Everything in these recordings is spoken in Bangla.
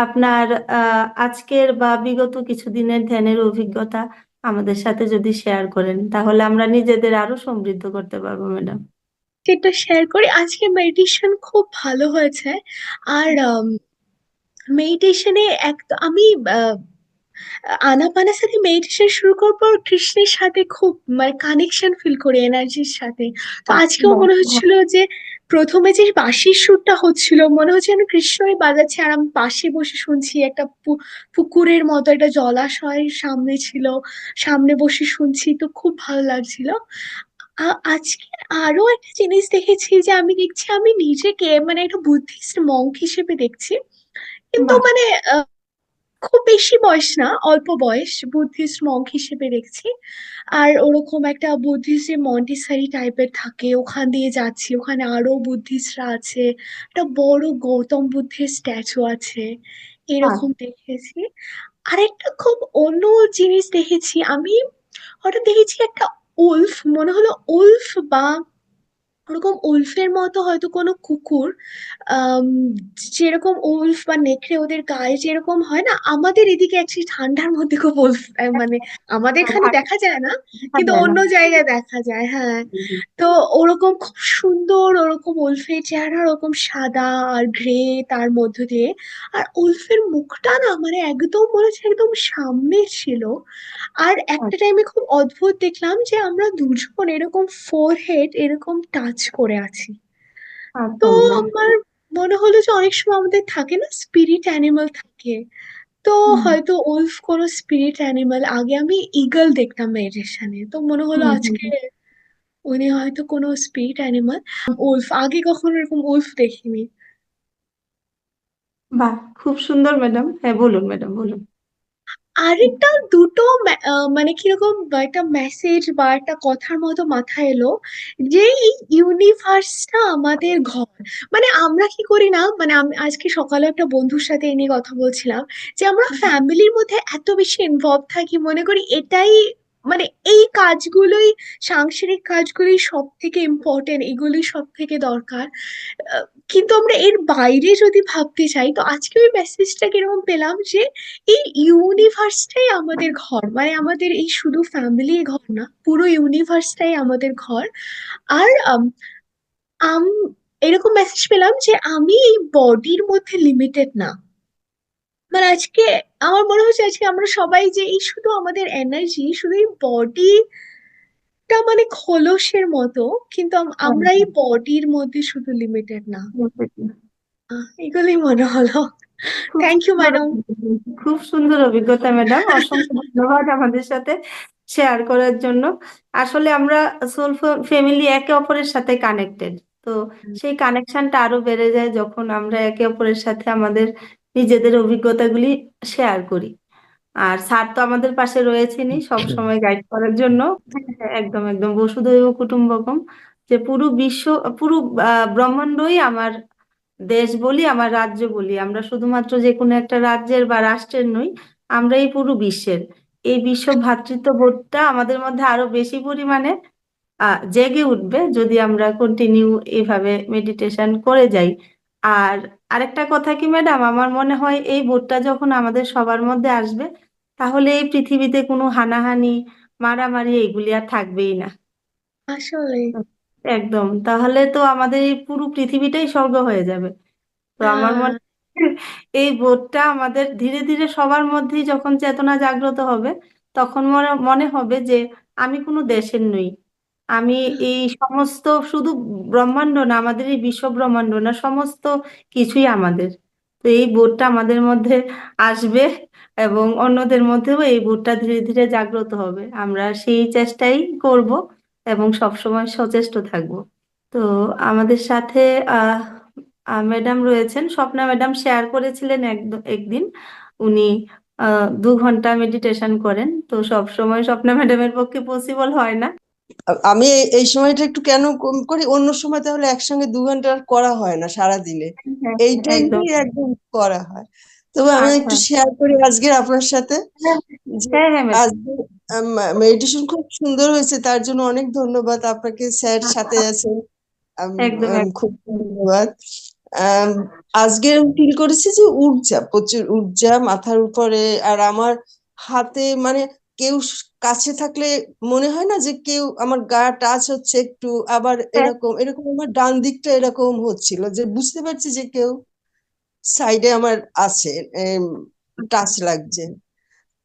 আপনার আজকের বা বিগত কিছুদিনের ধ্যানের অভিজ্ঞতা আমাদের সাথে যদি শেয়ার করেন, তাহলে আমরা নিজেদের আরও সমৃদ্ধ করতে পারব ম্যাডাম সেটা শেয়ার করি। আজকে মেডিটেশন খুব ভালো হয়েছে। আর মেডিটেশনে এক, আমি আনাপানার সাথে মেডিটেশন শুরু করার পর কৃষ্ণের সাথে খুব মানে কানেকশন ফিল করি এনার্জির সাথে। তো আজকেও মনে হচ্ছিল যে প্রথমে যে বাঁশির সুরটা হচ্ছিল মনে হচ্ছে আমি কৃষ্ণই বাজাচ্ছি আর আমি পাশে বসে শুনছি একটা পুকুরের মতো একটা জলাশয়ের সামনে ছিল সামনে বসে শুনছি তো খুব ভালো লাগছিল। আজকে আরও একটা জিনিস দেখেছি যে আমি দেখছি আমি নিজেকে মানে একটা বুদ্ধিস্ট মঙ্ক হিসেবে দেখছি। কিন্তু মানে আহ, খুব বেশি বয়স না অল্প বয়স বুদ্ধিস্ট মঙ্ক হিসেবে দেখছি। আর ওরকম একটা বুদ্ধিস্ট যে মন্টিসারি টাইপের থাকে ওখান দিয়ে যাচ্ছি ওখানে আরও বুদ্ধিস্টরা আছে একটা বড় গৌতম বুদ্ধের স্ট্যাচু আছে এরকম দেখেছি। আরেকটা খুব অন্য জিনিস দেখেছি আমি হঠাৎ দেখেছি একটা উলফ মনে হলো উলফ বা ওরকম উলফের মতো হয়তো কোনো কুকুর যেরকম উলফ বা নেকড়ে ওদের গায়ে যেরকম হয় না আমাদের এদিকে অ্যাকচুয়ালি ঠান্ডার মধ্যে খুব উলফ মানে আমাদের এখানে দেখা দেখা যায় না কিন্তু অন্য জায়গায় দেখা যায় হ্যাঁ। তো ওরকম খুব সুন্দর ওরকম উলফের চেহারা ওরকম সাদা আর গ্রে তার মধ্য দিয়ে আর উলফের মুখটা না মানে একদম মনে হচ্ছে একদম সামনে ছিল। আর একটা টাইমে খুব অদ্ভুত দেখলাম যে আমরা দুজন এরকম ফোরহেড এরকম টাচ করে আছি। তো আমার মনে হলো যে অনেক সময় আমাদের থাকে না স্পিরিট অ্যানিমাল থাকে। তো হয়তো উলফ কোনো স্পিরিট অ্যানিমাল আগে আমি ঈগল দেখতাম মেডিটেশনে তো মনে হলো আজকে উনি হয়তো কোনো স্পিরিট অ্যানিমাল উলফ আগে কখনো এরকম উলফ দেখিনি। বাহ খুব সুন্দর ম্যাডাম হ্যাঁ বলুন ম্যাডাম বলুন। আরেকটা দুটো মানে কীরকম একটা মেসেজ বা একটা কথার মতো মাথায় এলো যে এই ইউনিভার্সটা আমাদের ঘর। মানে আমরা কি করি না? মানে আমি আজকে সকালে একটা বন্ধুর সাথে এই নিয়ে কথা বলছিলাম যে আমরা ফ্যামিলির মধ্যে এত বেশি ইনভলভ থাকি মনে করি এটাই মানে এই কাজগুলোই সাংসারিক কাজগুলোই সব থেকে ইম্পর্টেন্ট এগুলোই সব থেকে দরকার কিন্তু আমরা এর বাইরে যদি ভাবতে চাই তো আজকে ওই মেসেজটা কীরকম পেলাম যে এই ইউনিভার্সটাই আমাদের ঘর। মানে আমাদের এই শুধু ফ্যামিলি ঘর না পুরো ইউনিভার্সটাই আমাদের ঘর। আর আম, এরকম মেসেজ পেলাম যে আমি এই বডির মধ্যে লিমিটেড না। মানে আজকে আমার মনে হচ্ছে আজকে আমরা সবাই যে এই শুধু আমাদের এনার্জি শুধু এই বডিটা মানে খোলসের মতো কিন্তু হ্যাঁ, আমরা এই বডির মধ্যে শুধু লিমিটেড না। হ্যাঁ। এগুলোই মনে হলো থ্যাংক ইউ ম্যাডাম খুব সুন্দর অভিজ্ঞতা ম্যাডাম অসংখ্য ধন্যবাদ আমাদের সাথে শেয়ার করার জন্য। আসলে আমরা সোল ফ্যামিলি একে অপরের সাথে কানেক্টেড তো সেই কানেকশনটা আরও বেড়ে যায় যখন আমরা একে অপরের সাথে আমাদের নিজেদের অভিজ্ঞতাগুলি শেয়ার করি। আর স্যার তো আমাদের পাশে রয়েছেনই সব সময় গাইড করার জন্য। একদম একদম। বসুধৈব কুটুম্বকম। যে পুরো বিশ্ব পুরো ব্রহ্মাণ্ডই আমার দেশ বলি আমার রাজ্য বলি। আমরা শুধুমাত্র যে কোনো একটা রাজ্যের বা রাষ্ট্রের নই আমরা এই পুরো বিশ্বের। এই বিশ্ব ভ্রাতৃত্ববোধটা আমাদের মধ্যে আরও বেশি পরিমাণে আহ জেগে উঠবে যদি আমরা কন্টিনিউ এইভাবে মেডিটেশন করে যাই। আর আরেকটা কথা কি ম্যাডাম আমার মনে হয় এই বোধটা যখন আমাদের সবার মধ্যে আসবে তাহলে এই পৃথিবীতে কোনো হানাহানি মারামারি এগুলি আর থাকবেই না। আসলে একদম তাহলে তো আমাদের এই পুরো পৃথিবীটাই স্বর্গ হয়ে যাবে। তো আমার হ্যাঁ। মনে এই বোধটা আমাদের ধীরে ধীরে সবার মধ্যেই যখন চেতনা জাগ্রত হবে তখন মনে মনে হবে যে আমি কোনো দেশের নই। আমি এই সমস্ত শুধু ব্রহ্মাণ্ড না আমাদের এই বিশ্ব ব্রহ্মাণ্ড না সমস্ত কিছুই আমাদের। তো এই বোধটা আমাদের মধ্যে আসবে এবং অন্যদের মধ্যেও এই বোধটা ধীরে ধীরে জাগ্রত হবে। আমরা সেই চেষ্টাই করব এবং সবসময় সচেষ্ট থাকব। তো আমাদের সাথে ম্যাডাম রয়েছেন। স্বপ্না ম্যাডাম শেয়ার করেছিলেন এক- একদিন। উনি দু ঘণ্টা মেডিটেশন করেন। তো সব সময় স্বপ্না ম্যাডামের পক্ষে পসিবল হয় না। আমি এই সময়টা একটু কেন কম করি? অন্য সময় তাহলে একসঙ্গে দু ঘণ্টা আর করা হয় না সারা দিনে হ্যাঁ এই একদম। একদম করা হয়। তবে আমি আচ্ছা। একটু শেয়ার করি আজকে আপনার সাথে। হ্যাঁ হ্যাঁ হ্যাঁ আজকে মেডিটেশন খুব সুন্দর হয়েছে তার জন্য অনেক ধন্যবাদ। আপনাকে স্যার সাথে আছেন। খুব ধন্যবাদ। আম, আজকে ফিল করেছি যে ঊর্জা প্রচুর ঊর্জা মাথার উপরে। আর আমার হাতে মানে কেউ কাছে থাকলে মনে হয় না যে কেউ আমার গা টাচ হচ্ছে একটু আবার হ্যাঁ। এরকম এরকম আমার ডান দিকটা এরকম হচ্ছিল যে বুঝতে পারছি যে কেউ সাইডে আমার আছে টাচ লাগছে।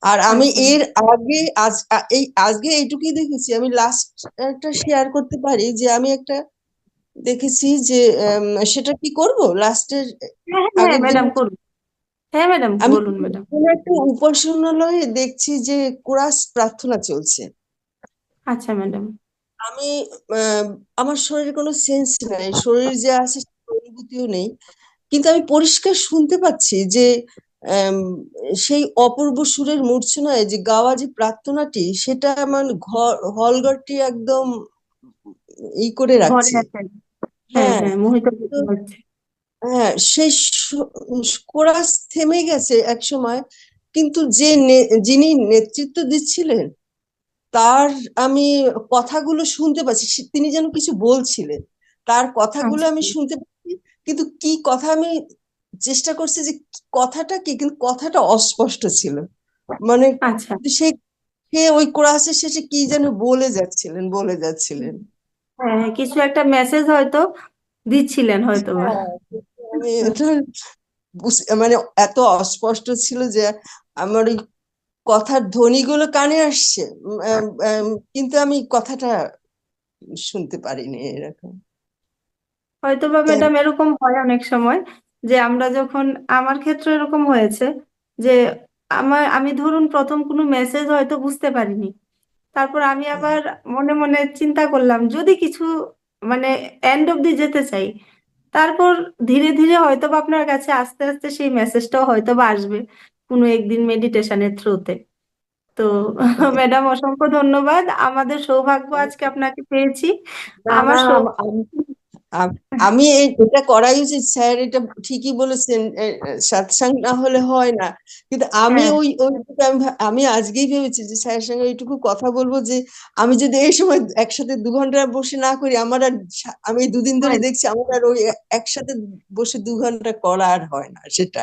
আর আমি আচ্ছা। এর আগে আজ এই আজকে এইটুকুই দেখেছি। আমি লাস্ট একটা শেয়ার করতে পারি যে আমি একটা দেখেছি যে সেটা কি করব? লাস্টের ম্যাডাম করুন। হ্যাঁ ম্যাডাম আমি বলুন ম্যাডাম। কোনো একটা উপাসনালয়ে দেখছি যে কোরাস প্রার্থনা চলছে। আচ্ছা ম্যাডাম। আমি আমার শরীরে কোনো সেন্স নাই শরীর যে আছে অনুভূতিও নেই। কিন্তু আমি পরিষ্কার শুনতে পাচ্ছি যে সেই অপূর্ব সুরের মূর্ছনায় যে গাওয়া যে প্রার্থনাটি সেটা আমার ঘর হলঘরটি একদম ই করে রাখছে। হ্যাঁ হ্যাঁ। হ্যাঁ মোহিত হ্যাঁ সেই কোরাস থেমে গেছে এক সময় কিন্তু যে যিনি নেতৃত্ব দিচ্ছিলেন তার আমি কথাগুলো শুনতে পাচ্ছি তিনি যেন কিছু বলছিলেন। তার কথাগুলো আমি আচ্ছা। শুনতে পাচ্ছি কিন্তু কি কথা আমি চেষ্টা করছি যে কথাটা কি কিন্তু কথাটা অস্পষ্ট ছিল। মানে আচ্ছা। সে সে ওই কোরাসের শেষে কি যেন বলে যাচ্ছিলেন বলে যাচ্ছিলেন। হ্যাঁ হ্যাঁ, কিছু একটা মেসেজ হয়তো দিচ্ছিলেন হয়তো হ্যাঁ আমি এটা বুঝ- মানে এত অস্পষ্ট ছিল যে আমার ওই কথার ধ্বনিগুলো কানে আসছে। কিন্তু আমি কথাটা শুনতে পারিনি এরকম। হয়তো বা ম্যাডাম এরকম হয় অনেক সময় যে আমরা যখন আমার ক্ষেত্রে এরকম হয়েছে যে আমার আমি ধরুন প্রথম কোনো মেসেজ হয়তো বুঝতে পারিনি। তারপর আমি আবার মনে মনে চিন্তা করলাম যদি কিছু মানে এন্ড অব্দি যেতে চাই তারপর ধীরে ধীরে হয়তো বা আপনার কাছে আস্তে আস্তে সেই মেসেজটাও হয়তো বা আসবে কোনো একদিন মেডিটেশনের থ্রুতে তো ম্যাডাম অসংখ্য ধন্যবাদ। আমাদের সৌভাগ্য আজকে আপনাকে পেয়েছি। আমার আম- এটা করাই উচিত স্যার এটা ঠিকই বলেছেন এ, না হলে হয় না। কিন্তু আমি হ্যাঁ। ওই ওইটুকু আমি আমি আজকেই ভেবেছি যে স্যারের সঙ্গে ওইটুকু কথা বলব যে আমি যদি এই সময় একসাথে দু ঘণ্টা বসে না করি আমার আর আমি এই দুদিন ধরে দেখছি আমার আর ওই একসাথে বসে দু ঘণ্টা করা আর হয় না সেটা।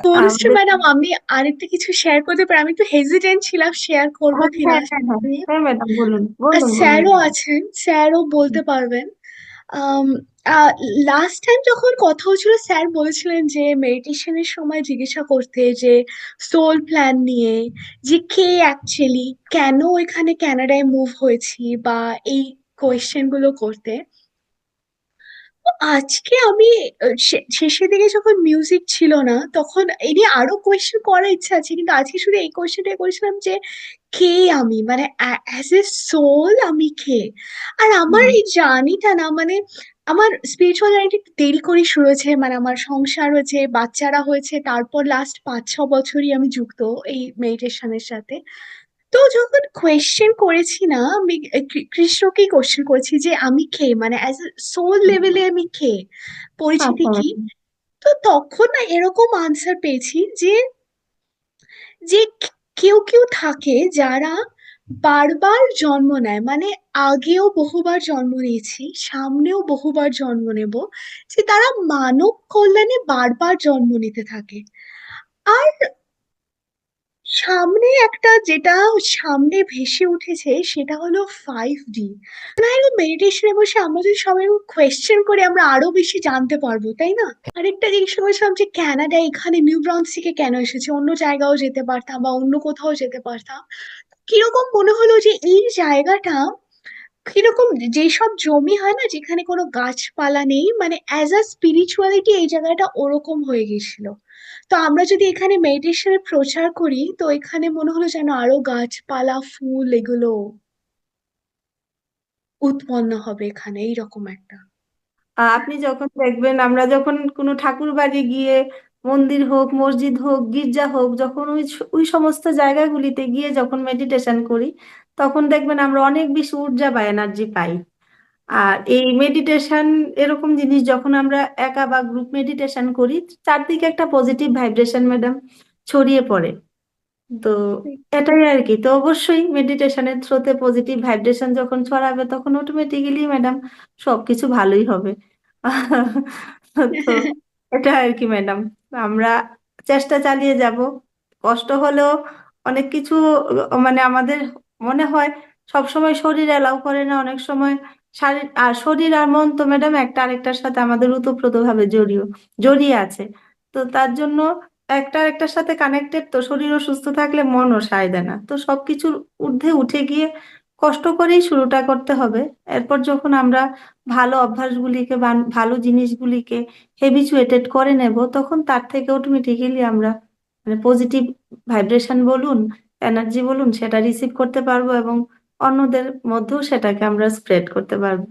ম্যাডাম আমি আরেকটা কিছু শেয়ার করতে পারি? আমি একটু হেজিটেন্ট ছিলাম শেয়ার করব হ্যাঁ কিনা হ্যাঁ হ্যাঁ হ্যাঁ। হ্যাঁ স্যারও আছেন স্যারও বলতে পারবেন। লাস্ট টাইম যখন কথা হচ্ছিল স্যার বলেছিলেন যে মেডিটেশনের সময় জিজ্ঞাসা করতে যে সোল প্ল্যান নিয়ে যে কে অ্যাকচুয়ালি কেন এখানে কানাডায় মুভ হয়েছি বা এই কোয়েশ্চেনগুলো করতে। আজকে আমি শেষের দিকে যখন মিউজিক ছিল না তখন এই নিয়ে আরও কোয়েশ্চেন করার ইচ্ছা আছে কিন্তু আজকে শুধু এই কোয়েশ্চেনটাই করেছিলাম যে কে আমি? মানে অ্যাজ এ সোল আমি কে? আর আমার এই জার্নিটা না মানে আমার স্পিরিচুয়াল জার্নিটা একটু দেরি করে শুরু হয়েছে মানে আমার সংসার হয়েছে বাচ্চারা হয়েছে তারপর লাস্ট পাঁচ ছ বছরই আমি যুক্ত এই মেডিটেশনের সাথে। তো যখন কোয়েশ্চেন করেছি না আমি কৃ- কৃষ্ণকেই কোয়েশ্চেন করেছি যে আমি কে? মানে অ্যাজ এ সোল লেভেলে আমি কে? পরিচিতি কি? তো তখন না এরকম আনসার পেয়েছি যে যে কেউ কেউ থাকে যারা বারবার জন্ম নেয় মানে আগেও বহুবার জন্ম নিয়েছি, সামনেও বহুবার জন্ম নেব, যে তারা মানব কল্যাণে বারবার জন্ম নিতে থাকে। আর সামনে একটা যেটা সামনে ভেসে উঠেছে, সেটা হলো ফাইভ ডি মেডিটেশনে বসে আমরা যদি সবাই কোয়েশ্চেন করে, আমরা আরও বেশি জানতে পারব, তাই না? আরেকটা জিনিস করেছিলাম যে ক্যানাডা এখানে নিউ ব্রান্সউইকে কেন এসেছে? অন্য জায়গাও যেতে পারতাম বা অন্য কোথাও যেতে পারতাম। কীরকম মনে হলো যে এই জায়গাটা কীরকম যেসব জমি হয় না, যেখানে কোনো গাছপালা নেই মানে অ্যাজ আ স্পিরিচুয়ালিটি এই জায়গাটা ওরকম হয়ে গেছিল। তো আমরা যদি এখানে মেডিটেশনের প্রচার করি, তো এখানে মনে হলো যেন আরও গাছপালা, ফুল এগুলো উৎপন্ন হবে এখানে, এইরকম একটা। আপনি যখন দেখবেন, আমরা যখন কোনো ঠাকুর বাড়ি গিয়ে মন্দির হোক মসজিদ হোক গির্জা হোক যখন ওই ওই সমস্ত জায়গাগুলিতে গিয়ে যখন মেডিটেশন করি তখন দেখবেন আমরা অনেক বেশি ঊর্জা বা এনার্জি পাই। আর এই মেডিটেশন এরকম জিনিস যখন আমরা একা বা গ্রুপ মেডিটেশন করি চারদিকে একটা পজিটিভ ভাইব্রেশন ম্যাডাম ছড়িয়ে পড়ে। তো এটাই আর কি। তো অবশ্যই মেডিটেশনের থ্রোতে পজিটিভ ভাইব্রেশন যখন ছড়াবে তখন অটোমেটিক্যালি ম্যাডাম সবকিছু ভালোই হবে। তো এটা আর কি ম্যাডাম আমরা চেষ্টা চালিয়ে যাব। কষ্ট হলেও অনেক কিছু মানে আমাদের মনে হয় সব সময় শরীর এলাও করে না, অনেক সময় শারীর, আর শরীর আর মন তো ম্যাডাম একটা আরেকটার সাথে আমাদের ওতপ্রোতভাবে জড়িয়ে জড়িয়ে আছে। তো তার জন্য একটা আরেকটার সাথে কানেক্টেড তো শরীরও সুস্থ থাকলে মনও সায় দেয় না। তো সবকিছুর ঊর্ধ্বে উঠে গিয়ে কষ্ট করেই শুরুটা করতে হবে। এরপর যখন আমরা ভালো অভ্যাসগুলিকে ভালো জিনিসগুলিকে হেবিচুয়েটেড করে নেব, তখন তার থেকে অটোমেটিক্যালি আমরা মানে পজিটিভ ভাইব্রেশন বলুন এনার্জি বলুন, সেটা রিসিভ করতে পারব এবং অন্যদের মধ্যেও সেটাকে আমরা স্প্রেড করতে পারব।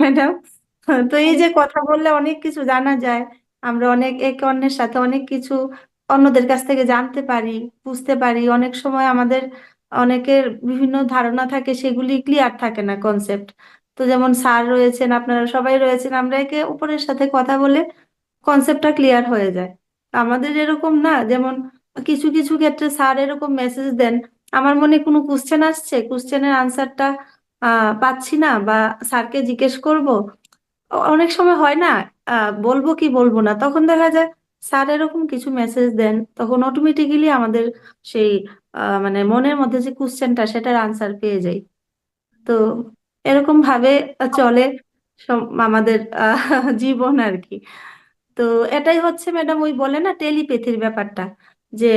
ম্যাডাম, তো এই যে কথা বললে অনেক কিছু জানা যায়। আমরা অনেক একে অন্যের সাথে অনেক কিছু অন্যদের কাছ থেকে জানতে পারি, বুঝতে পারি। অনেক সময় আমাদের অনেকের বিভিন্ন ধারণা থাকে, সেগুলি ক্লিয়ার থাকে না কনসেপ্ট তো যেমন স্যার রয়েছেন, আপনারা সবাই রয়েছেন, আমরা একে উপরের সাথে কথা বলে কনসেপ্টটা ক্লিয়ার হয়ে যায়। আমাদের এরকম না, যেমন কিছু কিছু ক্ষেত্রে স্যার এরকম মেসেজ দেন, আমার মনে কোনো কোশ্চেন আসছে? কোশ্চেনের আনসারটা পাচ্ছি না বা স্যারকে জিজ্ঞেস করব। অনেক সময় হয় না বলব কি বলব না, তখন দেখা যায় স্যার এরকম কিছু মেসেজ দেন, তখন অটোমেটিক্যালি আমাদের সেই মানে মনের মধ্যে যে কোশ্চেনটা সেটার আনসার পেয়ে যাই। তো এরকম ভাবে চলে আমাদের জীবন আর কি। তো এটাই হচ্ছে ম্যাডাম ওই বলে না টেলিপ্যাথির ব্যাপারটা, যে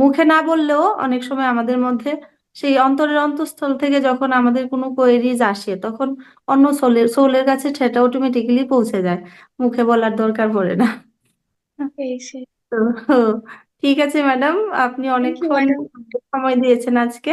মুখে না বললেও অনেক সময় আমাদের মধ্যে সেই অন্তরের অন্তঃস্থল থেকে যখন আমাদের কোনো কোয়েরিজ আসে, তখন অন্য সোলের সোলের কাছে সেটা অটোমেটিক্যালি পৌঁছে যায়। মুখে বলার দরকার পড়ে না। এই তো ঠিক আছে ম্যাডাম আপনি অনেকক্ষণ সময় দিয়েছেন আজকে।